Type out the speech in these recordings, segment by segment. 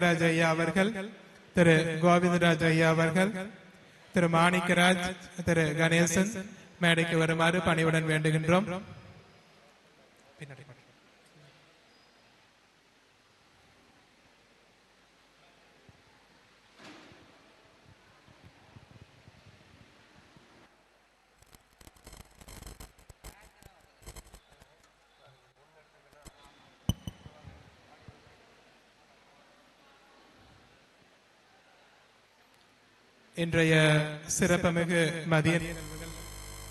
ராஜ் ஐயா அவர்கள் திரு கோவிந்தராஜ் ஐயா அவர்கள் திரு மாணிக்கராஜ் திரு கணேசன் மேடைக்கு வருமாறு பணிவுடன் வேண்டுகின்றோம் பின்னாடி போ. இன்றைய சிறப்புமிகு மதிய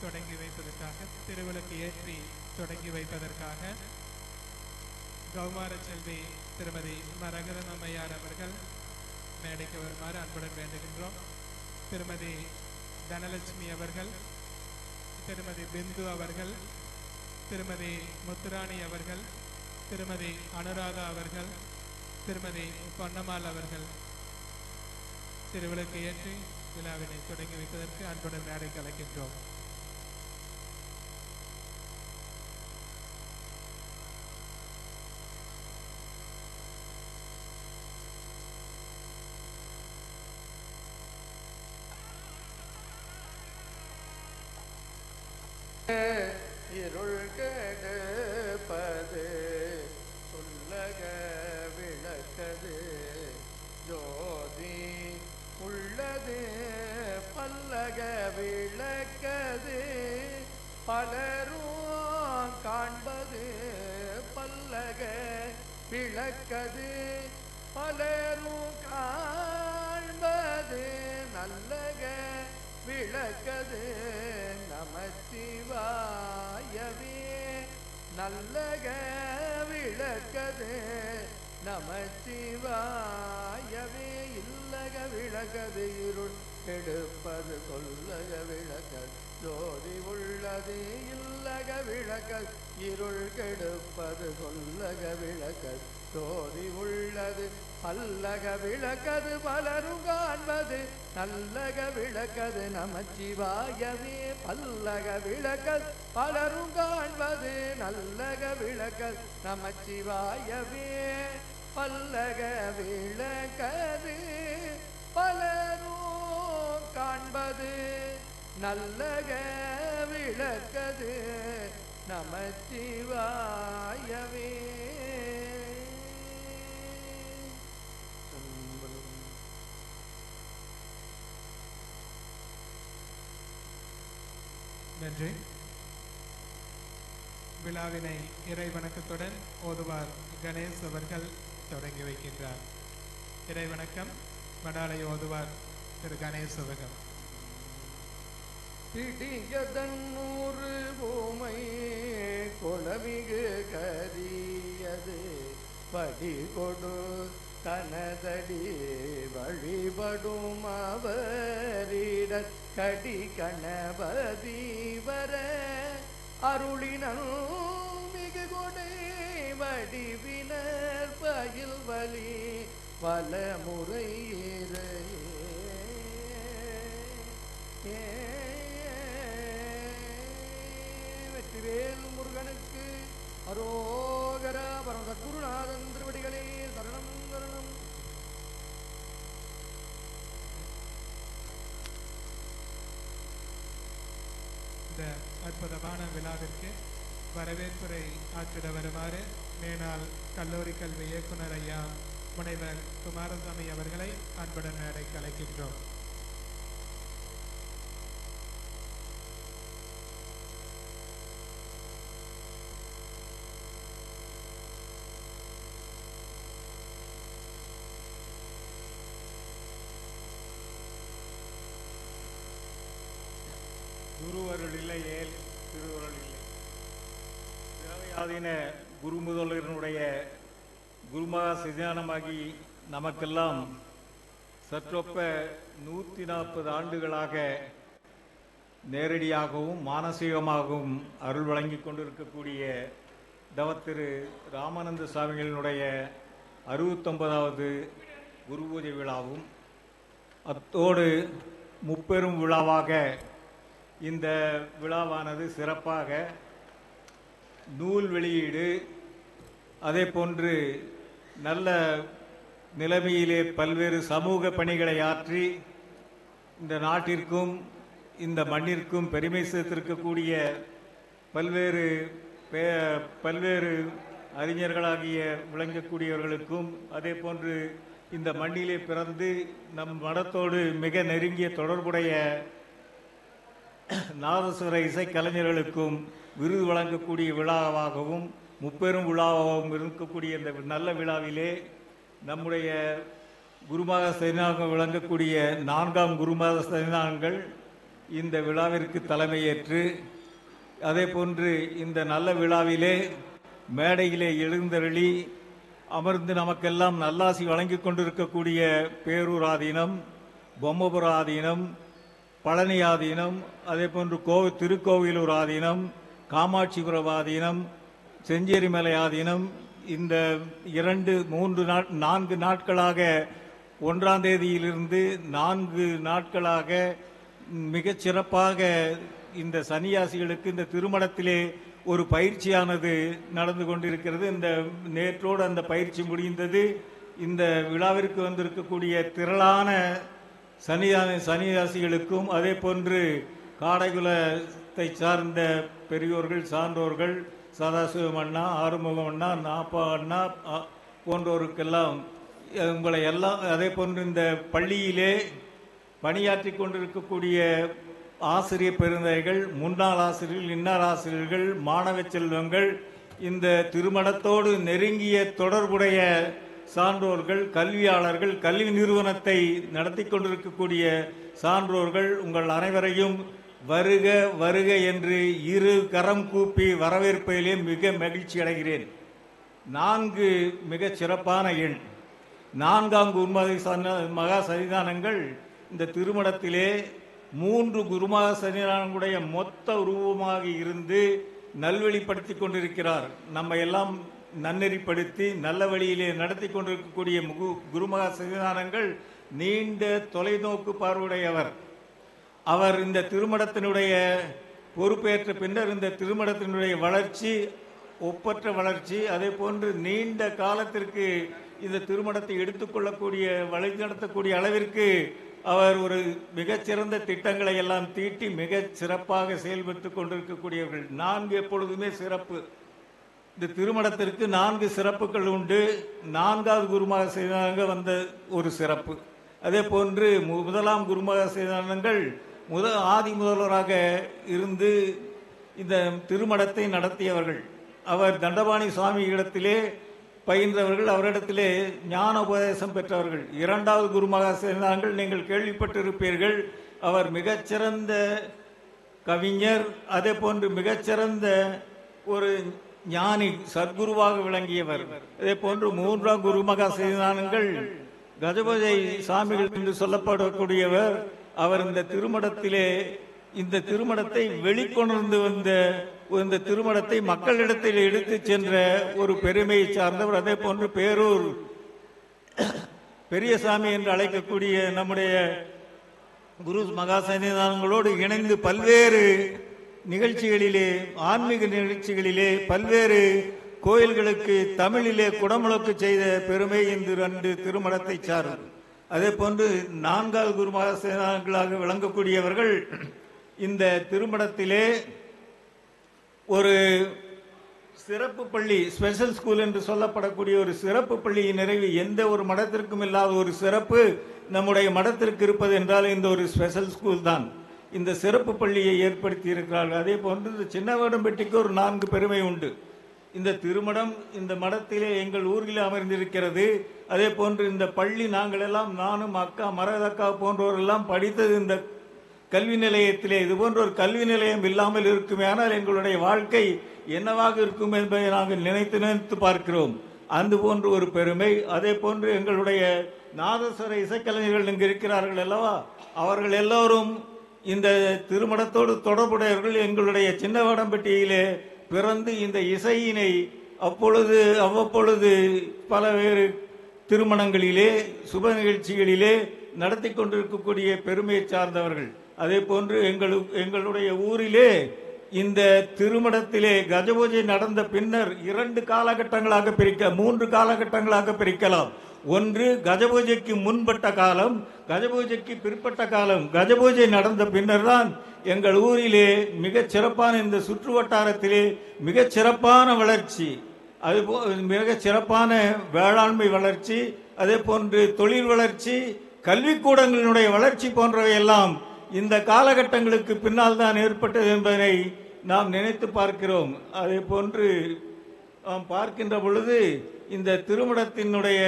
தொடங்கி வைப்பதற்காக திருவிளக்கு ஏற்றி தொடங்கி வைப்பதற்காக கௌமார செல்வி திருமதி மரகதம் அம்மையார் அவர்கள் மேடைக்கு வருமாறு அன்புடன் வேண்டுகின்றோம். திருமதி தனலட்சுமி அவர்கள் திருமதி பிந்து அவர்கள் திருமதி முத்துராணி அவர்கள் திருமதி அனுராதா அவர்கள் திருமதி பொன்னம்மாள் அவர்கள். திருவிளக்கு ஏற்றி விழாவினை தொடங்கி வைப்பதற்கு அன்புடன் நாடை கலைக்கின்றோம். இருள் கெடுப்பது உள்ளது பல்லக விளக்கது பலரும் காண்பது பல்லக விளக்கது பலரும் காண்பது நல்லக விளக்கது. நமச்சிவாயவே நல்லக விளக்கது நமச்சிவாயவே விளக்கது இருள் எடுப்பது சொல்லக விளக்க ஜோதி உள்ளது இல்லக விளக்க இருள் கெடுப்பது சொல்லக விளக்க ஜோதி உள்ளது பல்லக விளக்கது பலரும் காண்பது. நல்லக விளக்கது நமச்சிவாயவே பல்லக விளக்கது பலரும் காண்பது. நல்லக விளக்கது நமச்சிவாயவே பல்லக விளக்கது பலரும் காண்பது நல்லக விளக்கது நமச்சிவாயவே. நன்றி. விழாவினை இறை வணக்கத்துடன் ஓதுவார் கணேஷ் அவர்கள் தொடங்கி வைக்கின்றார். இறை வணக்கம். மடாலை ஓதுவார் திரு கணேஷ் அவர்கள் பிடியதன்னூறு பூமை குளமிகு கரியது படி கொடு தனதடி வழிபடும் அவரிட கடி கணபதி வர அருளினல் மிகு கொடை வடிவினர் பயில் வழி பல வலமுறை வெற்றிவேல் முருகனுக்கு அரோகரா பரம குருநாதன் திருவடிகளே சரணம் சரணம் இந்த அற்புதமான விழாவிற்கு வரவேற்புரை ஆற்றிட வருமாறு மேனால் கல்லூரி கல்வி இயக்குனர் ஐயா முனைவர் குமாரசாமி அவர்களை அன்புடன் மேடைக்கு அழைக்கின்றோம். குருவருள் இல்லையேல் திருவருள் இல்லை. குரு முதல்வரனுடைய குருமகா சிதானமாகி நமக்கெல்லாம் சற்றொப்ப நூற்றி நாற்பது ஆண்டுகளாக நேரடியாகவும் மானசீகமாகவும் அருள் வழங்கிக் கொண்டிருக்கக்கூடிய தவத்திரு ராமானந்த சுவாமிகளினுடைய அறுபத்தொன்பதாவது குரு பூஜை விழாவும் அத்தோடு முப்பெரும் விழாவாக இந்த விழாவானது சிறப்பாக நூல் வெளியீடு அதே போன்று நல்ல நிலைமையிலே பல்வேறு சமூக பணிகளை ஆற்றி இந்த நாட்டிற்கும் இந்த மண்ணிற்கும் பெருமை சேர்த்திருக்கக்கூடிய பல்வேறு பே- பல்வேறு அறிஞர்களாகிய விளங்கக்கூடியவர்களுக்கும் அதே போன்று இந்த மண்ணிலே பிறந்து நம் மடத்தோடு மிக நெருங்கிய தொடர்புடைய நாதஸ்வர இசைக்கலைஞர்களுக்கும் விருது வழங்கக்கூடிய விழாவாகவும் முப்பெரும் விழாவாகவும் இருக்கக்கூடிய இந்த நல்ல விழாவிலே நம்முடைய குருமாத சைனாகம் விளங்கக்கூடிய நான்காம் குருமாத சைனாகங்கள் இந்த விழாவிற்கு தலைமையேற்று அதே போன்று இந்த நல்ல விழாவிலே மேடையிலே எழுந்தருளி அமர்ந்து நமக்கெல்லாம் நல்லாசி வழங்கி கொண்டிருக்கக்கூடிய பேரூர் ஆதீனம் பொம்மபுர ஆதீனம் பழனி ஆதீனம் அதே போன்று கோவில் திருக்கோவிலூர் ஆதீனம் காமாட்சிபுரம் ஆதீனம் செஞ்சேரிமலை ஆதீனம் இந்த இரண்டு மூன்று நாட் நான்கு நாட்களாக ஒன்றாம் தேதியிலிருந்து நான்கு நாட்களாக மிகச் சிறப்பாக இந்த சன்னியாசிகளுக்கு இந்த திருமணத்திலே ஒரு பயிற்சியானது நடந்து கொண்டிருக்கிறது. இந்த நேற்றோடு அந்த பயிற்சி முடிந்தது. இந்த விழாவிற்கு வந்திருக்கக்கூடிய திரளான சனியா சன்னியாசிகளுக்கும் அதே போன்று காடைகுலத்தை சார்ந்த பெரியோர்கள் சான்றோர்கள் சதாசிவம் அண்ணா ஆறுமுகம் அண்ணா நாப்பா அண்ணா போன்றோருக்கெல்லாம் உங்களை எல்லாம் அதே போன்று இந்த பள்ளியிலே பணியாற்றி கொண்டிருக்கக்கூடிய ஆசிரியர் பெருந்தைகள் முன்னாள் ஆசிரியர்கள் இன்னார் ஆசிரியர்கள் மாணவ செல்வங்கள் இந்த திருமணத்தோடு நெருங்கிய தொடர்புடைய சான்றோர்கள் கல்வியாளர்கள் கல்வி நிறுவனத்தை நடத்தி கொண்டிருக்கக்கூடிய சான்றோர்கள் உங்கள் அனைவரையும் வருக வருக என்று இரு கரம் கூப்பி வரவேற்பதிலே மிக மகிழ்ச்சி அடைகிறேன். நான்கு மிகச் சிறப்பான எண். நான்காம் குருமதி மகா சன்னிதானங்கள். இந்த திருமணத்திலே மூன்று குருமகா சன்னிதானங்களுடைய மொத்த உருவமாக இருந்து நல்வழிப்படுத்தி கொண்டிருக்கிறார். நம்ம எல்லாம் நன்னெறிப்படுத்தி நல்ல வழியிலே நடத்தி கொண்டிருக்கக்கூடிய குருமகா சன்னிதானங்கள் நீண்ட தொலைநோக்கு பார்வையுடையவர். அவர் இந்த திருமணத்தினுடைய பொறுப்பேற்ற பின்னர் இந்த திருமணத்தினுடைய வளர்ச்சி ஒப்பற்ற வளர்ச்சி அதே போன்று நீண்ட காலத்திற்கு இந்த திருமணத்தை எடுத்துக்கொள்ளக்கூடிய வழிநடத்தக்கூடிய அளவிற்கு அவர் ஒரு மிகச்சிறந்த திட்டங்களை எல்லாம் தீட்டி மிக சிறப்பாக செயல்பட்டு கொண்டிருக்கக்கூடியவர்கள். நான்கு எப்பொழுதுமே சிறப்பு. இந்த திருமணத்திற்கு நான்கு சிறப்புகள் உண்டு. நான்காவது குருமக செய்தாங்க வந்த ஒரு சிறப்பு. அதே போன்று முதலாம் குருமக செய்தானங்கள் முத ஆதி முதல்வராக இருந்து இந்த திருமடத்தை நடத்தியவர்கள். அவர் தண்டபாணி சுவாமி இடத்திலே பயின்றவர்கள் அவரிடத்திலே ஞான உபதேசம் பெற்றவர்கள். இரண்டாவது குருமகா சேர்ந்தார்கள் நீங்கள் கேள்விப்பட்டிருப்பீர்கள். அவர் மிகச்சிறந்த கவிஞர் அதே போன்று மிகச்சிறந்த ஒரு ஞானி சத்குருவாக விளங்கியவர். அதே போன்று மூன்றாம் குருமகா செய்தானங்கள் கஜபஜை சாமிகள் என்று சொல்லப்படக்கூடியவர். அவர் இந்த திருமணத்திலே இந்த திருமணத்தை வெளிக்கொணர்ந்து வந்த இந்த திருமணத்தை மக்களிடத்தில் எடுத்து சென்ற ஒரு பெருமையை சார்ந்தவர். அதே போன்று பேரூர் பெரியசாமி என்று அழைக்கக்கூடிய நம்முடைய குரு மகா சன்னிதானங்களோடு இணைந்து பல்வேறு நிகழ்ச்சிகளிலே ஆன்மீக நிகழ்ச்சிகளிலே பல்வேறு கோயில்களுக்கு தமிழிலே குடமுழக்கு செய்த பெருமை இந்த அன்று திருமணத்தை சார்ந்தது. அதே போன்று நான்காவது குரு மகா விளங்கக்கூடியவர்கள் இந்த திருமணத்திலே ஒரு சிறப்பு பள்ளி ஸ்பெஷல் ஸ்கூல் என்று சொல்லப்படக்கூடிய ஒரு சிறப்பு பள்ளியின் நிறைவு எந்த ஒரு மடத்திற்கும் இல்லாத ஒரு சிறப்பு நம்முடைய மடத்திற்கு இருப்பது என்றால் இந்த ஒரு ஸ்பெஷல் ஸ்கூல் தான். இந்த சிறப்பு பள்ளியை ஏற்படுத்தி இருக்கிறார்கள். அதே போன்று இந்த சின்னவேடம்பட்டிக்கு ஒரு நான்கு பெருமை உண்டு. இந்த திருமணம் இந்த மடத்திலே எங்கள் ஊரில் அமர்ந்திருக்கிறது. அதே போன்று இந்த பள்ளி நாங்கள் எல்லாம் நானும் அக்கா மரதக்கா போன்றோரெல்லாம் படித்தது இந்த கல்வி நிலையத்திலே. இது போன்ற ஒரு கல்வி நிலையம் இல்லாமல் இருக்குமே ஆனால் எங்களுடைய வாழ்க்கை என்னவாக இருக்கும் என்பதை நாங்கள் நினைத்து நினைத்து பார்க்கிறோம். அது போன்ற ஒரு பெருமை. அதே போன்று எங்களுடைய நாதஸ்வர இசைக்கலைஞர்கள் இங்கு இருக்கிறார்கள் அல்லவா? அவர்கள் எல்லோரும் இந்த திருமணத்தோடு தொடர்புடையவர்கள். எங்களுடைய சின்ன வடம்பட்டியிலே பிறந்து இந்த இசையினை அப்பொழுது அவ்வப்பொழுது பல வேறு திருமணங்களிலே சுப நிகழ்ச்சிகளிலே நடத்தி கொண்டிருக்கக்கூடிய பெருமையை சார்ந்தவர்கள். அதே போன்று எங்களு எங்களுடைய ஊரிலே இந்த திருமணத்திலே கஜபூஜை நடந்த பின்னர் இரண்டு காலகட்டங்களாக பிரிக்க மூன்று காலகட்டங்களாக பிரிக்கலாம். ஒன்று கஜபூஜைக்கு முன்பட்ட காலம் கஜபூஜைக்கு பிற்பட்ட காலம் கஜபூஜை நடந்த பின்னர் தான் எங்கள் ஊரிலே மிகச் சிறப்பான இந்த சுற்று வட்டாரத்திலே மிகச் சிறப்பான வளர்ச்சி அதுபோ மிகச் சிறப்பான வேளாண்மை வளர்ச்சி அதே போன்று தொழில் வளர்ச்சி கல்விக்கூடங்களினுடைய வளர்ச்சி போன்றவை எல்லாம் இந்த காலகட்டங்களுக்கு பின்னால் தான் ஏற்பட்டது என்பதனை நாம் நினைத்து பார்க்கிறோம். அதே போன்று நாம் பார்க்கின்ற பொழுது இந்த திருமணத்தினுடைய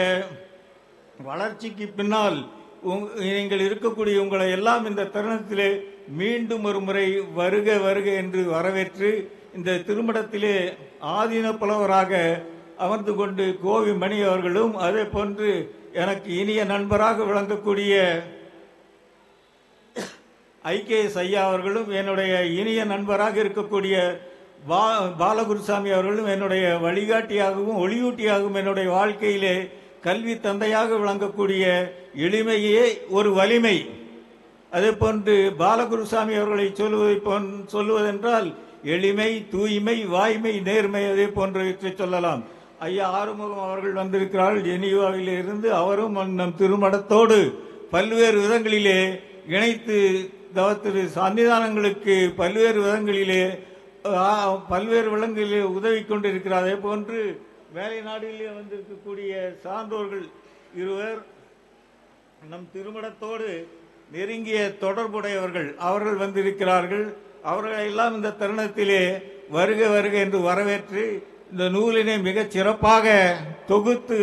வளர்ச்சிக்கு பின்னால் உங்- நீங்கள் இருக்கக்கூடிய உங்களை எல்லாம் இந்த தருணத்திலே மீண்டும் ஒரு முறை வருக வருக என்று வரவேற்று இந்த திருமணத்திலே ஆதீன புலவராக அமர்ந்து கொண்டு கோவி மணி அவர்களும் அதே போன்று எனக்கு இனிய நண்பராக விளங்கக்கூடிய ஐகேஎஸ் ஐயா அவர்களும் என்னுடைய இனிய நண்பராக இருக்கக்கூடிய பா பாலகுருசாமி அவர்களும் என்னுடைய வழிகாட்டியாகவும் ஒளியூட்டியாகவும் என்னுடைய வாழ்க்கையிலே கல்வி தந்தையாக விளங்கக்கூடிய எளிமையே ஒரு வலிமை. அதே போன்று பாலகுருசாமி அவர்களை சொல்வதை போன் சொல்லுவதென்றால் எளிமை தூய்மை வாய்மை நேர்மை அதே போன்றவற்றை சொல்லலாம். ஐயா ஆறுமுகம் அவர்கள் வந்திருக்கிறார்கள். ஜெனீவாவில் இருந்து அவரும் நம் திருமணத்தோடு பல்வேறு விதங்களிலே இணைத்து தவத்திரு சன்னிதானங்களுக்கு பல்வேறு விதங்களிலே பல்வேறு விலங்குகளில் உதவி கொண்டிருக்கிறார் அதே போன்று வேலை நாடுகளிலே வந்திருக்கக்கூடிய சான்றோர்கள் இருவர் நம் திருமணத்தோடு நெருங்கிய தொடர்புடையவர்கள் அவர்கள் வந்திருக்கிறார்கள். அவர்களை எல்லாம் இந்த தருணத்திலே வருக வருக என்று வரவேற்று இந்த நூலினை மிகச் சிறப்பாக தொகுத்து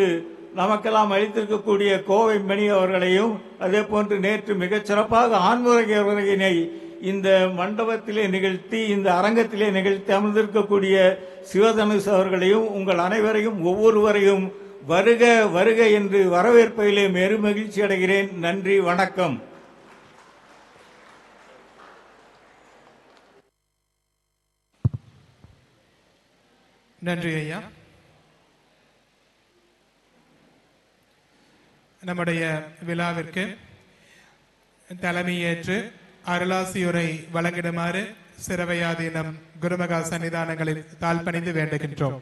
நமக்கெல்லாம் அளித்திருக்கக்கூடிய கோவை மணி அவர்களையும் அதே போன்று நேற்று மிகச் சிறப்பாக ஆன்முறை அவர்களினை இந்த மண்டபத்திலே நிகழ்த்தி இந்த அரங்கத்திலே நிகழ்த்தி அமர்ந்திருக்கக்கூடிய சிவதனுஷ் அவர்களையும் உங்கள் அனைவரையும் ஒவ்வொருவரையும் வருக வருக என்று வரவேற்பதிலே மெரு மகிழ்ச்சி அடைகிறேன். நன்றி வணக்கம். நன்றி ஐயா. நம்முடைய விழாவிற்கு தலைமையேற்று அருளாசியுரை வழங்கிடுமாறு சிறவையாதீனம் குருமகா சன்னிதானங்களில் தாழ்பணிந்து வேண்டுகின்றோம்.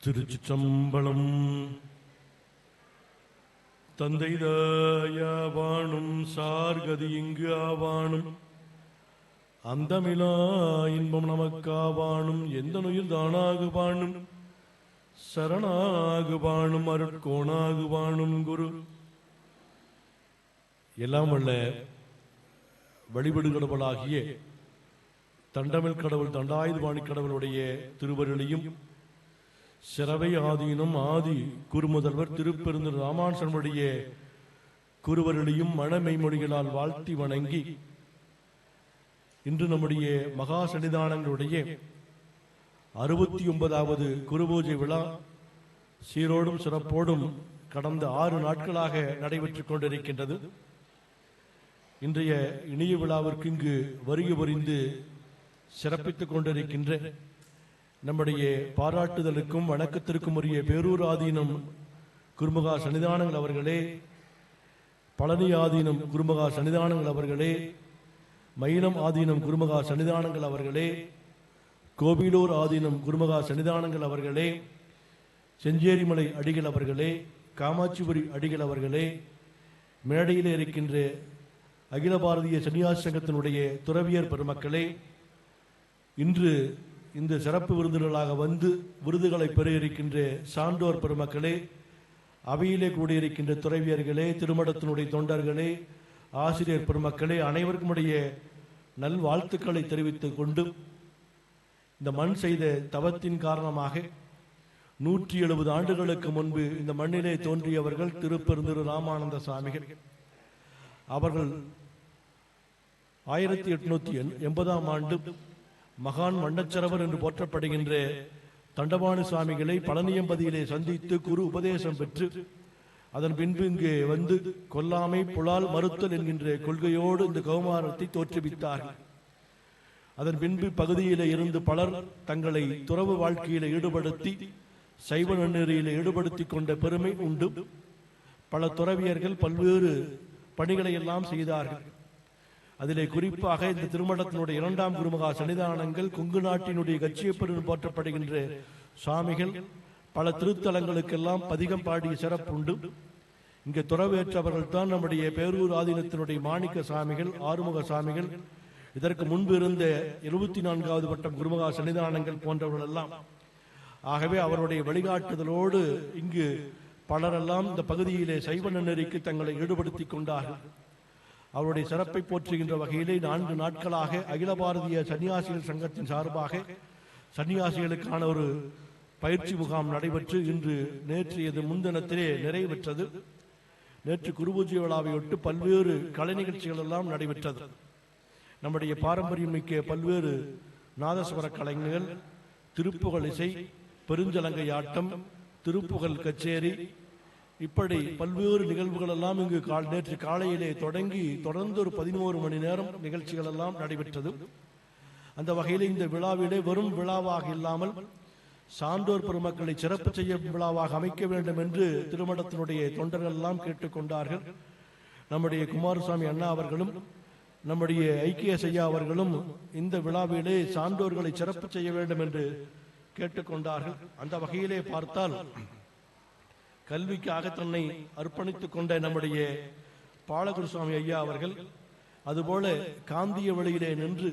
திருச்சிற்றம்பலம் தந்தை தாயாவானும் சார்கதி இங்கு ஆவானும். அந்தமிலா இன்பம் நமக்காவானும் எந்த நுயிர் தானாகுவானும் சரணாகுவானும் அருட்கோணாகுவானும் குரு. எல்லாம் வல்ல வழிபடு கடவுளாகிய தண்டமிழ் கடவுள் தண்டாயுதபாணி கடவுளுடைய திருவருளையும் சிறவை ஆதீனம் ஆதி குருமுதல்வர் திருப்பெருந்தர் ராமானுடைய குருவருளையும் மனமெய்மொழிகளால் வாழ்த்தி வணங்கி இன்று நம்முடைய மகா சன்னிதானங்களுடைய அறுபத்தி ஒன்பதாவது குருபூஜை விழா சீரோடும் சிறப்போடும் கடந்த ஆறு நாட்களாக நடைபெற்றுக் கொண்டிருக்கின்றது. இன்றைய இணைய விழாவிற்கு இங்கு வருகை புரிந்து சிறப்பித்துக் கொண்டிருக்கின்ற நம்முடைய பாராட்டுதலுக்கும் வணக்கத்திற்கும் உரிய பேரூராதீனம் குருமகா சன்னிதானங்கள் அவர்களே பழனி ஆதீனம் குருமகா சன்னிதானங்கள் அவர்களே மயிலம் ஆதீனம் குருமகா சன்னிதானங்கள் அவர்களே. கோபிலூர் ஆதீனம் குருமகா சன்னிதானங்கள் அவர்களே. செஞ்சேரிமலை அடிகள் அவர்களே. காமாட்சிபுரி அடிகள் அவர்களே. மேடையில் இருக்கின்ற அகில பாரதிய சன்னியாசி சங்கத்தினுடைய துறவியர் பெருமக்களே இன்று இந்த சிறப்பு விருந்தினர்களாக வந்து விருதுகளை பெற இருக்கின்ற சான்றோர் பெருமக்களே அவையிலே கூடியிருக்கின்ற துறவியர்களே திருமணத்தினுடைய தொண்டர்களே ஆசிரியர் பெருமக்களே அனைவருக்கும் உடைய நல்வாழ்த்துக்களை தெரிவித்துக் கொண்டு இந்த மண் செய்த தவத்தின் காரணமாக நூற்றி எழுபது ஆண்டுகளுக்கு முன்பு இந்த மண்ணிலே தோன்றியவர்கள் திருப்பெருந்திரு ராமானந்த சுவாமிகள் அவர்கள் ஆயிரத்தி எட்நூத்தி எண்பதாம் ஆண்டு மகான் மண்டச்சரவர் என்று போற்றப்படுகின்ற தண்டபாணி சுவாமிகளை பழனியம்பதியிலே சந்தித்து குரு உபதேசம் பெற்று அதன் பின்பு இங்கே வந்து கொல்லாமை புலால் மறுத்தல் என்கின்ற கொள்கையோடு இந்த கௌமாரத்தை தோற்றுவித்தார்கள். அதன் பின்பு பகுதியில் இருந்து பலர் தங்களை துறவு வாழ்க்கையில ஈடுபடுத்தி சைவ நன்னெறியில ஈடுபடுத்திக் கொண்ட பெருமை உண்டு. பல துறவியர்கள் பல்வேறு பணிகளை எல்லாம் செய்தார்கள். அதிலே குறிப்பாக இந்த திருமணத்தினுடைய இரண்டாம் குருமகா சன்னிதானங்கள் கொங்கு நாட்டினுடைய கட்சியப்பெருன் போற்றப்படுகின்ற சுவாமிகள் பல திருத்தலங்களுக்கெல்லாம் பதிகம் பாடிய சிறப்புண்டு இங்கே துறவேற்றவர்கள் தான் நம்முடைய பேரூர் ஆதீனத்தினுடைய மாணிக்க சாமிகள் ஆறுமுக சாமிகள். இதற்கு முன்பு இருந்த இருபத்தி நான்காவது வட்டம் குருமகா சன்னிதானங்கள் போன்றவர்கள் எல்லாம் ஆகவே அவருடைய வழிகாட்டுதலோடு இங்கு பலரெல்லாம் இந்த பகுதியிலே சைவ நெறிக்கு தங்களை ஈடுபடுத்திக் கொண்டார்கள். அவருடைய சிறப்பை போற்றுகின்ற வகையிலே நான்கு நாட்களாக அகில பாரதிய சன்னியாசிகள் சங்கத்தின் சார்பாக சன்னியாசிகளுக்கான ஒரு பயிற்சி முகாம் நடைபெற்று இன்று நேற்றையது முன்தினத்திலே நிறைவேற்றது. நேற்று குருபூஜை விழாவையொட்டு பல்வேறு கலை நிகழ்ச்சிகள் எல்லாம் நடைபெற்றது. நம்முடைய பாரம்பரியம் மிக்க பல்வேறு நாதஸ்வர கலைஞர்கள் திருப்புகழ் இசை பெருஞ்சலங்கை ஆட்டம் திருப்புகழ் கச்சேரி இப்படி பல்வேறு நிகழ்வுகள் எல்லாம் இங்கு கால் நேற்று காலையிலே தொடங்கி தொடர்ந்து ஒரு பதினோரு மணி நேரம் நிகழ்ச்சிகள் எல்லாம் நடைபெற்றது. அந்த வகையில் இந்த விழாவிலே வெறும் விழாவாக இல்லாமல் சான்றோர் பெருமக்களை சிறப்பு செய்ய விழாவாக அமைக்க வேண்டும் என்று திருமணத்தினுடைய தொண்டர்கள் எல்லாம் கேட்டுக்கொண்டார்கள். நம்முடைய குமாரசாமி அண்ணா அவர்களும் நம்முடைய ஐக்கிய செய்யா அவர்களும் இந்த விழாவிலே சான்றோர்களை சிறப்பு செய்ய வேண்டும் என்று கேட்டுக்கொண்டார்கள். அந்த வகையிலே பார்த்தால் கல்விக்காக தன்னை அர்ப்பணித்துக் கொண்ட நம்முடைய பாலகுருசாமி ஐயா அவர்கள் அதுபோல காந்திய வழியிலே நின்று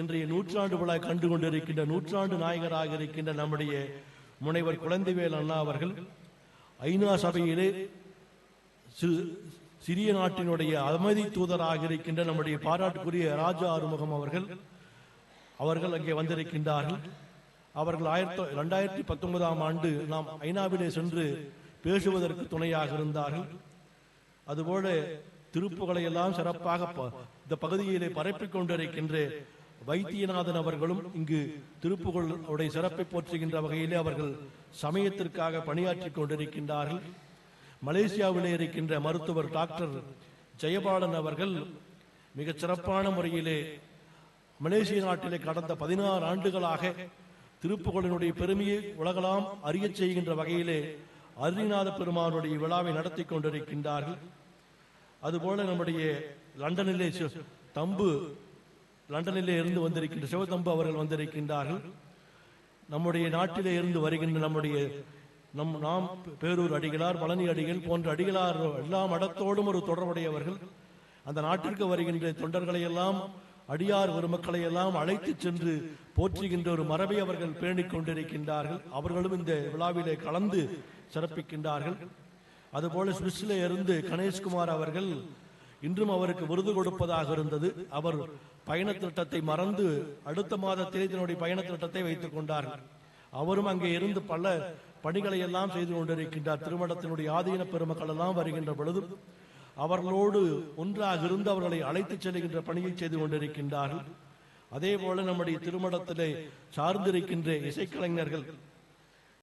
இன்றைய நூற்றாண்டு விழா கண்டு கொண்டிருக்கின்ற நூற்றாண்டு நாயகராக இருக்கின்ற நம்முடைய முனைவர் குழந்தைவேல் அண்ணா அவர்கள் ஐநா சபையிலே சிறிய நாட்டினுடைய அமைதி தூதராக இருக்கின்ற நம்முடைய பாராட்டுக்குரிய ராஜா ஆறுமுகம் அவர்கள் அவர்கள் அங்கே வந்திருக்கின்றார்கள். அவர்கள் ஆயிரத்தி ரெண்டாயிரத்தி பத்தொன்பதாம் ஆண்டு நாம் ஐநாவிலே சென்று பேசுவதற்கு துணையாக இருந்தார்கள். அதுபோல திருப்புகளை எல்லாம் சிறப்பாக இந்த பகுதியிலே பரப்பிக் கொண்டிருக்கின்ற வைத்தியநாதன் அவர்களும் இங்கு திருப்புகளுடைய சிறப்பை போற்றுகின்ற வகையிலே அவர்கள் சமயத்திற்காக பணியாற்றிக் கொண்டிருக்கின்றார்கள். மலேசியாவிலே இருக்கின்ற மருத்துவர் டாக்டர் ஜெயபாலன் அவர்கள் மிகச் சிறப்பான முறையிலே மலேசிய நாட்டிலே கடந்த பதினாறு ஆண்டுகளாக திருப்புகழினுடைய பெருமையை உலகலாம் அறியச் செய்கின்ற வகையிலே அருணிநாத பெருமானுடைய விழாவை நடத்தி கொண்டிருக்கின்றார்கள். அதுபோல நம்முடைய லண்டனிலே தம்பு லண்டனிலே இருந்து வந்திருக்கின்ற சிவதம்பு அவர்கள் வந்திருக்கின்றார்கள். நம்முடைய நாட்டிலே இருந்து வருகின்ற நம்முடைய நம் நாம் பேரூர் அடிகளார் பழனி அடிகள் போன்ற அடிகளார் எல்லா மடத்தோடும் ஒரு தொடர்புடையவர்கள். அந்த நாட்டிற்கு வருகின்ற தொண்டர்களை எல்லாம் அடியார் பெருமக்களை எல்லாம் அழைத்துச் சென்று போற்றுகின்ற ஒரு மரபை அவர்கள் பேணிக் கொண்டிருக்கின்றார்கள். அவர்களும் இந்த விழாவிலே கலந்து சிறப்பிக்கின்றார்கள். அதுபோல சுவிஸ்ல இருந்து கணேஷ்குமார் அவர்கள் இன்றும் அவருக்கு விருது கொடுப்பதாக இருந்தது. அவர் பயண திட்டத்தை மறந்து அடுத்த மாதத்திலே தன்னுடைய பயண திட்டத்தை வைத்துக் கொண்டார். அவரும் அங்கே இருந்து பல பணிகளை எல்லாம் செய்து கொண்டிருக்கின்றார். திருமணத்தினுடைய ஆதீன பெருமக்கள் எல்லாம் வருகின்ற பொழுது அவர்களோடு ஒன்றாக இருந்து அவர்களை அழைத்துச் செல்கின்ற பணியை செய்து கொண்டிருக்கின்றார்கள். அதே போல நம்முடைய திருமணத்திலே சார்ந்திருக்கின்ற இசைக்கலைஞர்கள்